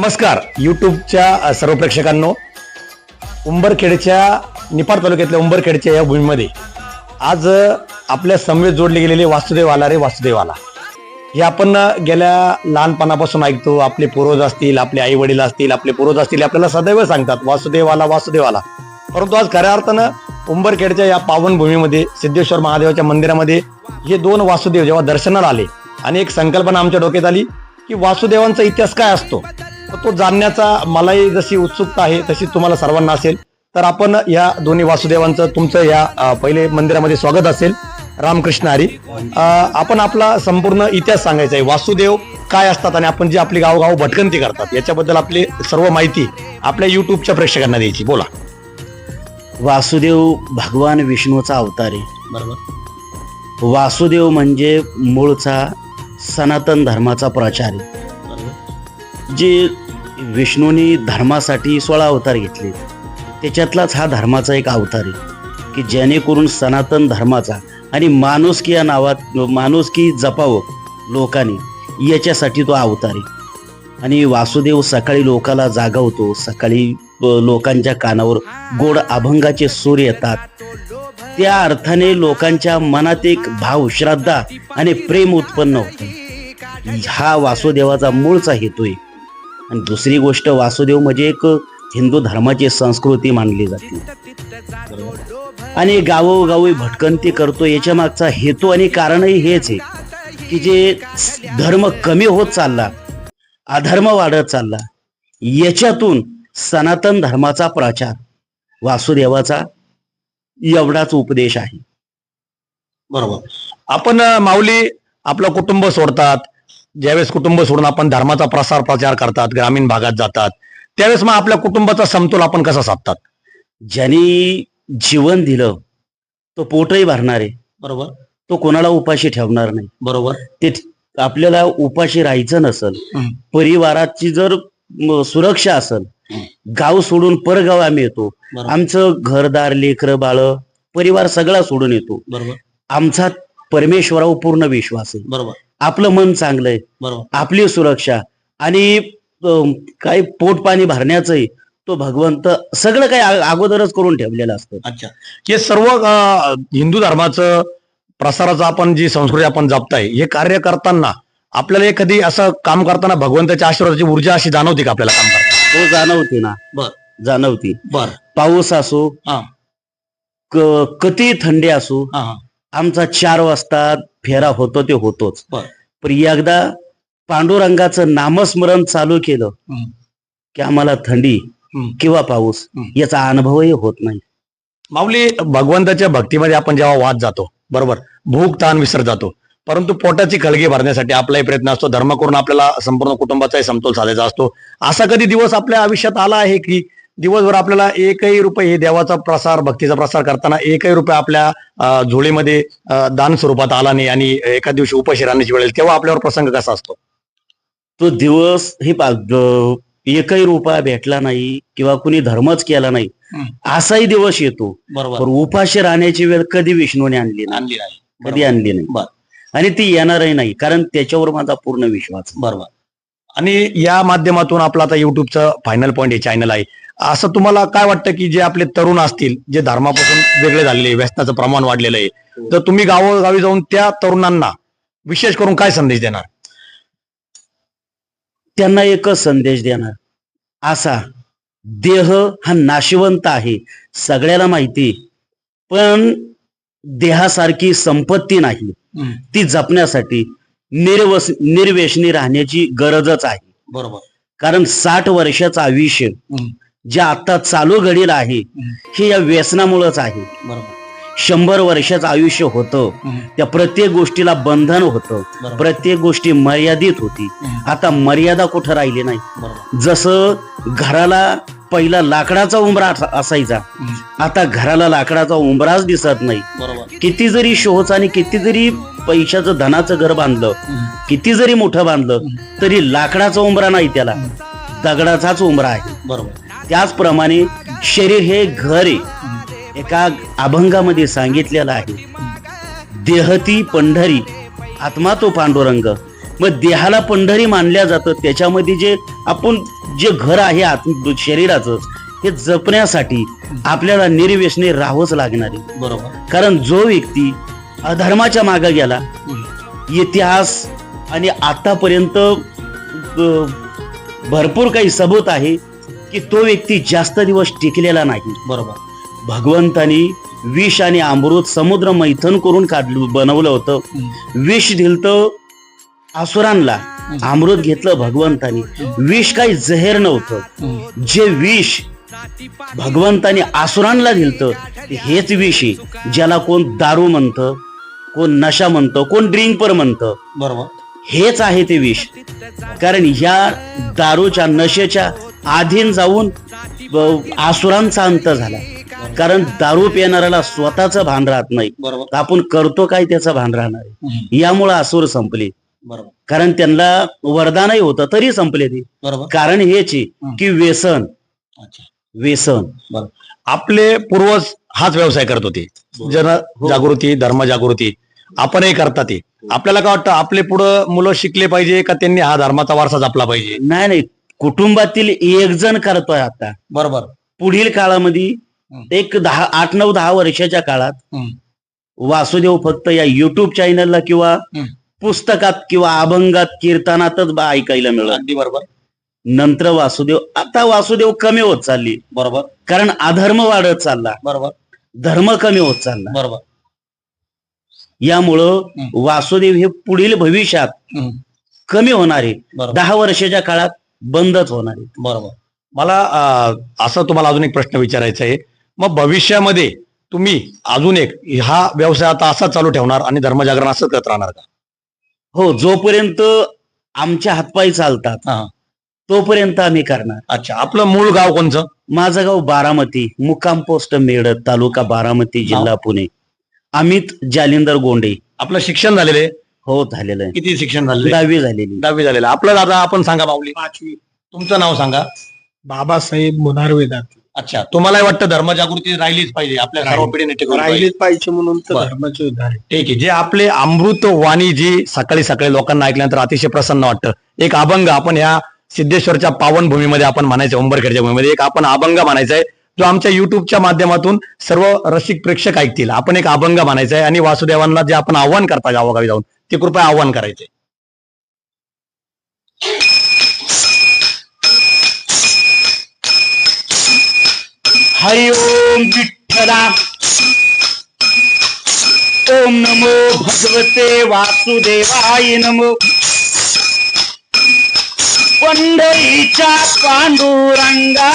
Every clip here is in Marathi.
नमस्कार. यूट्यूबच्या सर्व प्रेक्षकांनो उंबरखेडच्या निपाड तालुक्यातल्या उंबरखेडच्या या भूमीमध्ये आज आपल्या समवेत जोडले गेलेले वासुदेव आला रे वासुदेव आला. हे आपण गेल्या लहानपणापासून ऐकतो. आपले पूर्वज असतील आपले आई वडील असतील आपले पूर्वज असतील आपल्याला सदैव सांगतात वासुदेव आला वासुदेव आला. परंतु आज खऱ्या अर्थानं उंबरखेडच्या या पावन भूमीमध्ये सिद्धेश्वर महादेवाच्या मंदिरामध्ये हे दोन वासुदेव जेव्हा दर्शनाला आले आणि एक संकल्पना आमच्या डोक्यात आली की वासुदेवांचा इतिहास काय असतो? तो जाणण्याचा मलाही जशी उत्सुकता आहे तशी तुम्हाला सर्वांना असेल. तर आपण या दोन्ही वासुदेवांचं तुमचं या पहिले मंदिरामध्ये स्वागत असेल. रामकृष्ण हरी. आपण आपला संपूर्ण इतिहास सांगायचा आहे. वासुदेव काय असतात आणि आपण जी आपली गावगाव भटकंती करतात याच्याबद्दल आपली सर्व माहिती आपल्या युट्यूबच्या प्रेक्षकांना द्यायची. बोला. वासुदेव भगवान विष्णूचा अवतार आहे. बरोबर. वासुदेव म्हणजे मूळचा सनातन धर्माचा प्रचार आहे जे विष्णूने धर्मासाठी सोळा अवतार घेतले त्याच्यातलाच हा धर्माचा एक अवतार आहे की जेणेकरून सनातन धर्माचा आणि माणुसकी या नावात माणुसकी जपावं लोकांनी याच्यासाठी तो अवतार आहे. आणि वासुदेव सकाळी लोकाला जागवतो सकाळी लोकांच्या कानावर गोड अभंगाचे सूर येतात. त्या अर्थाने लोकांच्या मनात एक भाव श्रद्धा आणि प्रेम उत्पन्न होतं. हा वासुदेवाचा मूळचा हेतू आहे. आणि दुसरी गोष्ट वासुदेव म्हणजे एक हिंदू धर्माची संस्कृती मानली जाते आणि गावोगावी भटकंती करतो याच्या मागचा हेतू आणि कारणही हेच आहे की जे धर्म कमी होत चालला अधर्म वाढत चालला याच्यातून सनातन धर्माचा प्रचार वासुदेवाचा एवढाच उपदेश आहे. बरोबर. आपण माऊली आपलं कुटुंब सोडतात ज्यावेळेस कुटुंब सोडून आपण धर्माचा प्रसार प्रचार करतात ग्रामीण भागात जातात त्यावेळेस मग आपल्या कुटुंबाचा समतोल आपण कसा साधतात? ज्यांनी जीवन दिलं तो पोटही भरणार आहे. बरोबर. तो कोणाला उपाशी ठेवणार नाही. बरोबर. ते आपल्याला उपाशी राहायचं नसल. परिवाराची जर सुरक्षा असल गाव सोडून परगाव आम्ही येतो. आमचं घरदार लेकर बाळ परिवार सगळा सोडून येतो. बरोबर. आमचा परमेश्वरावर पूर्ण विश्वास आहे. बरोबर. आपलं मन चांगलं आहे बरोबर. आपली सुरक्षा आणि अं, काही पोट पाणी भरण्याचंही तो भगवंत सगळं काही आ- अगोदरच करून ठेवलेलं असतं. अच्छा. हे सर्व अ, हिंदू धर्माचं प्रसाराचं आपण जी संस्कृती आपण जपताय हे कार्य करताना आपल्याला एखादी असं काम करताना भगवंताच्या आशीर्वादाची ऊर्जा अशी जाणवते का आपल्याला काम करताना? तो जाणवते ना. बर. जाणवती. बर. पाऊस असो हा. क- किती थंडी असो हा हा. आमचा चार वाजता फेरा होतो ते होतोच. पण एकदा पांडुरंगाचं नामस्मरण चालू केलं. की आम्हाला थंडी. किंवा पाऊस. याचा अनुभवही होत नाही. माऊली भगवंताच्या भक्तीमध्ये आपण जेव्हा वाद जातो बरोबर? भूक ताण विसर जातो. परंतु पोटाची खळगी भरण्यासाठी आपलाही प्रयत्न असतो. धर्म करून आपल्याला संपूर्ण कुटुंबाचाही समतोल साधायचा असतो. असा कधी दिवस आपल्या आयुष्यात आला आहे की दिवसभर आपल्याला एकही रुपये हे देवाचा प्रसार भक्तीचा प्रसार करताना एकही रुपये आपल्या झोळीमध्ये दान स्वरूपात आला नाही आणि एका दिवशी उपाशी राहण्याची वेळ तेव्हा आपल्यावर प्रसंग कसा असतो? तो दिवस हे एकही रुपया भेटला नाही किंवा कुणी धर्मच केला नाही असाही दिवस येतो. पण उपाशी राहण्याची वेळ कधी विष्णूने आणली नाही. कधी आणली नाही. बर. आणि ती येणारही नाही कारण त्याच्यावर माझा पूर्ण विश्वास. बरोबर. आणि या माध्यमातून आपलं आता युट्यूबचं फायनल पॉईंट हे चॅनल आहे. असं तुम्हाला काय वाटतं की जे आपले तरुण असतील जे धर्मापासून वेगळे झालेले व्यसनाचं प्रमाण वाढलेलं आहे तर तुम्ही गावोगावी जाऊन त्या तरुणांना विशेष करून काय संदेश देणार? त्यांना एकच संदेश देणार. असा देह हा नाशिवंत आहे सगळ्याला माहिती पण देहासारखी संपत्ती नाही. ती जपण्यासाठी निर्वस निर्व्यसनी राहण्याची गरजच आहे. बरोबर. कारण साठ वर्षाचं आयुष्य जे आता चालू घडीला आहे हे या व्यसनामुळेच आहे. बरोबर. शंभर वर्षाचं आयुष्य होतं त्या प्रत्येक गोष्टीला बंधन होतं. प्रत्येक गोष्टी मर्यादित होती. आता मर्यादा कुठं राहिली नाही? जसं घराला पहिला लाकडाचा उंबरा असा- असायचा. आता घराला लाकडाचा उंबराच दिसत नाही. किती जरी शोच आणि किती जरी पैशाचं धनाचं घर बांधलं किती जरी मोठं बांधलं तरी लाकडाचा उंबरा नाही त्याला. दगडाचाच उंबरा आहे. बरोबर. त्याचप्रमाणे शरीर हे घर आहे. एका अभंगामध्ये सांगितलेलं आहे देहती पंढरी आत्मा तो पांडुरंग. मग देहाला पंढरी मानल्या जातं त्याच्यामध्ये जे आपण जे घर आहे आत शरीराचं हे जपण्यासाठी आपल्याला निर्व्यसने राहावंच लागणार आहे. बरोबर. कारण जो व्यक्ती अधर्माच्या मागे गेला. इतिहास आणि आतापर्यंत भरपूर काही सबूत आहे की तो व्यक्ती जास्त दिवस टिकलेला नाही. बरोबर. भगवंतानी विष आणि अमृत समुद्र मैथन करून काढलं बनवलं होतं. विष दिलतं असुरांना अमृत घेतलं भगवंतानी. विष काही जहेर नव्हतं. जे विष भगवंतानी आसुरांना दिलतं हेच विष आहे ज्याला कोण दारू म्हणतं कोण नशा म्हणतं कोण ड्रिंक पर म्हणतं. बरोबर. हेच आहे ते विष. कारण ह्या दारूच्या नशेच्या आधीन जाऊन आसुरांचा अंत झाला. कारण दारू पिणाऱ्याला स्वतःचं भान राहत नाही. बरोबर. आपण करतो काय त्याचं भान राहणार? यामुळं आसूर संपले. बरोबर. कारण त्यांना वरदानही होतं तरी संपले ते. बरोबर. कारण हेच की व्यसन. व्यसन. बरोबर आपले पूर्वज हाच व्यवसाय करत होते. जन जागृती धर्म जागृती. आपणही करतात ते. आपल्याला काय वाटतं आपले पुढं मुलं शिकले पाहिजे का त्यांनी हा धर्माचा वारसा जपला पाहिजे? नाही नाही. कुटुंबातील एक जण करतोय आता. बरोबर. पुढील काळामध्ये हं. एक दहा आठ नऊ दहा वर्षाच्या काळात. वासुदेव फक्त या युट्यूब चॅनलला किंवा हं. पुस्तकात किंवा अभंगात कीर्तनातच बा ऐकायला मिळत. अगदी बरोबर. नंतर वासुदेव आता वासुदेव कमी होत चालली. बरोबर. कारण अधर्म वाढत चालला. बरोबर. धर्म कमी होत चालला. बरोबर. यामुळं. वासुदेव हे पुढील भविष्यात. कमी होणार आहे बरोबर. दहा वर्षाच्या काळात बंदच होणार आहे बरोबर. मला असं तुम्हाला अजून एक प्रश्न विचारायचा आहे. मग भविष्यामध्ये तुम्ही अजून एक हा व्यवसाय आता असाच चालू ठेवणार आणि धर्मजागरण असंच करत राहणार का? हो जोपर्यंत आमच्या हातपायी चालतात हा. तोपर्यंत आम्ही करणार. अच्छा आपलं मूळ गाव कोणचं? माझं गाव बारामती मुक्काम पोस्ट मेडत तालुका बारामती जिल्हा पुणे अमित जालिंदर गोंडे आपलं शिक्षण झालेलं आहे हो झालेलं आहे किती शिक्षण झालेलं आहे? दहावी झालेली दहावी झालेलं आहे. आपलं दादा आपण सांगा माऊली पाचवी तुमचं नाव सांगा बाबासाहेब मुनार वेदांत अच्छा तुम्हाला वाटतं धर्मजागृती राहिलीच पाहिजे आपल्या सर्व राहिली. पिढीने टिकवली पाहिजे. राहिलेच पाहिजे म्हणून तर बरं. धर्माचे उद्धार आहे. ठीक आहे जे आपले अमृत वाणी जी सकाळी सकाळी लोकांना ऐकल्यानंतर अतिशय प्रसन्न वाटतं एक अभंग आपण ह्या सिद्धेश्वरच्या पावन भूमीमध्ये आपण म्हणायचं उंबरखेडच्या भूमीमध्ये. एक आपण अभंग म्हणायचा आहे जो आमच्या युट्यूबच्या माध्यमातून सर्व रसिक प्रेक्षक ऐकतील. आपण एक अभंग म्हणायचा आहे आणि वासुदेवांना जे आपण आव्हान करता गावोगावी जाऊन ते कृपया आव्हान करायचे. हरि ओम विठ्ठला. ओम नमो भगवते वासुदेवाय नमो. पंढरीच्या पांडुरंगा।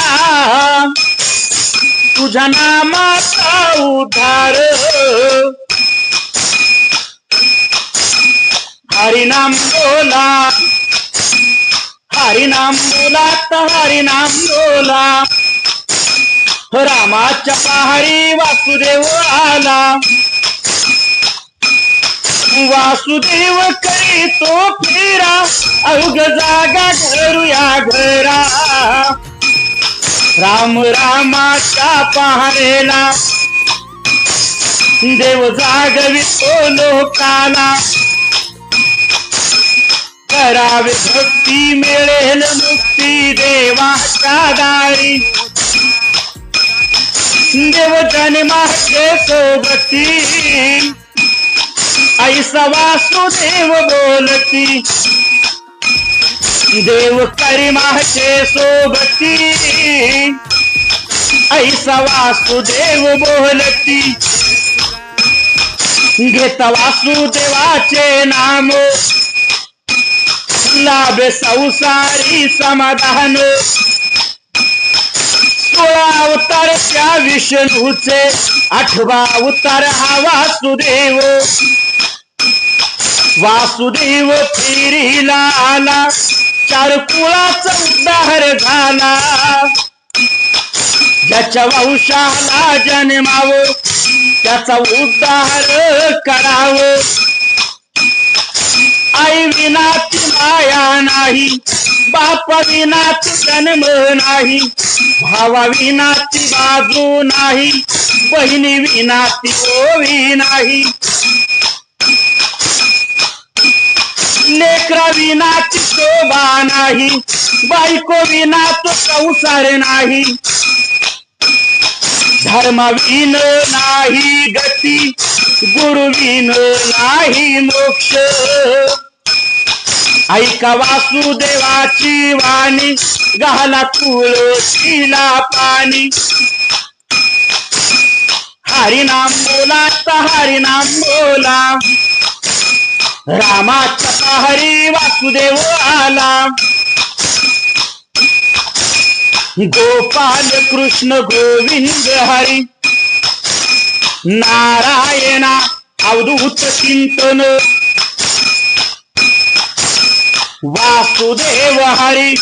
तुझ्या नामाचा उद्धार। हरिनाम बोला। हरिनाम बोला तर हरिनाम बोला। रामाच्या पहारी वासुदेव आला। वासुदेव करी तो फेरा. अवघ जागा घरूया घरा. राम रामाच्या पहारेला देव जागवितो लोकाला. करावे भक्ती मिळेल मुक्ती देवाच्या दारी. देव जन्माचे सोबती. ऐसा वासुदेव बोलती। देव करी माझे सोबती। ऐसा वासुदेव बोलती। घेता वासुदेवाचे नाम। लाभे संसारी समाधान। सोळा अवतार त्या विष्णूचे, आठवा अवतार हा वासुदेव। वासुदेव फेरीला आला चार कुळाचा उद्धार झाला. ज्याच्या वंशाला जन्माव त्याचा उद्धार करावं. आई विनाची माया नाही बापा विनाची जन्म नाही भावा विनाची बाजू नाही बहिणी विनाती ओवी नाही. लेकरा विना शोभा नाही. बायको विना तो संसार नाही. धर्मविन नाही गती गुरुविन नाही मोक्ष. ऐका वासुदेवाची वाणी घाला तुळशीला पाणी. हरिनाम बोला तर हरिनाम बोला. रामाच्या हरी वासुदेव आला. गोपाल कृष्ण गोविंद हरी. नारायणा अवधूत चिंतन. वासुदेव हरी.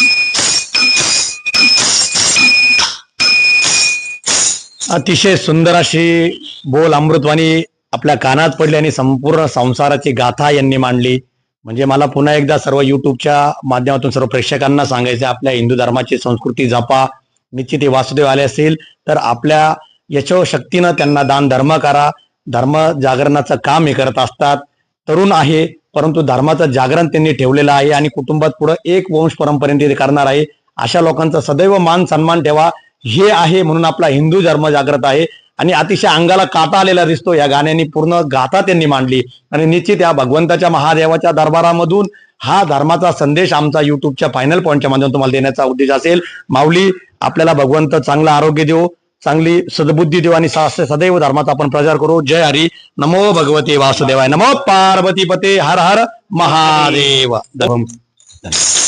अतिशय सुंदर अशी बोल अमृतवाणी आपल्या कानात पडली आणि संपूर्ण संसाराची गाथा यांनी मांडली. म्हणजे मला पुन्हा एकदा सर्व युट्यूबच्या माध्यमातून सर्व प्रेक्षकांना सांगायचं आहे, आपल्या हिंदू धर्माची संस्कृती जपा. निश्चित हे वासुदेव आले असेल तर आपल्या यशोशक्तीनं त्यांना दान धर्म करा. धर्म जागरणाचं काम हे करत असतात. तरुण आहे परंतु धर्माचं जागरण त्यांनी ठेवलेलं आहे आणि कुटुंबात पुढे एक वंश परंपरेने ते करणार आहे. अशा लोकांचा सदैव मान सन्मान ठेवा. हे आहे म्हणून आपला हिंदू धर्म जागृत आहे. आणि अतिशय अंगाला काटा आलेला दिसतो. या गाण्याने पूर्ण गाथा त्यांनी मांडली. आणि निश्चित या भगवंताच्या महादेवाच्या दरबारामधून हा धर्माचा संदेश आमचा युट्यूबच्या फायनल पॉईंटच्या माध्यमातून तुम्हाला देण्याचा उद्देश असेल. माऊली आपल्याला भगवंत चांगलं आरोग्य देऊ चांगली सद्बुद्धी देऊ आणि सदैव धर्माचा आपण प्रचार करू. जय हरी. नमो भगवते वासुदेवाय. नमो पार्वती पते हर हर महादेव.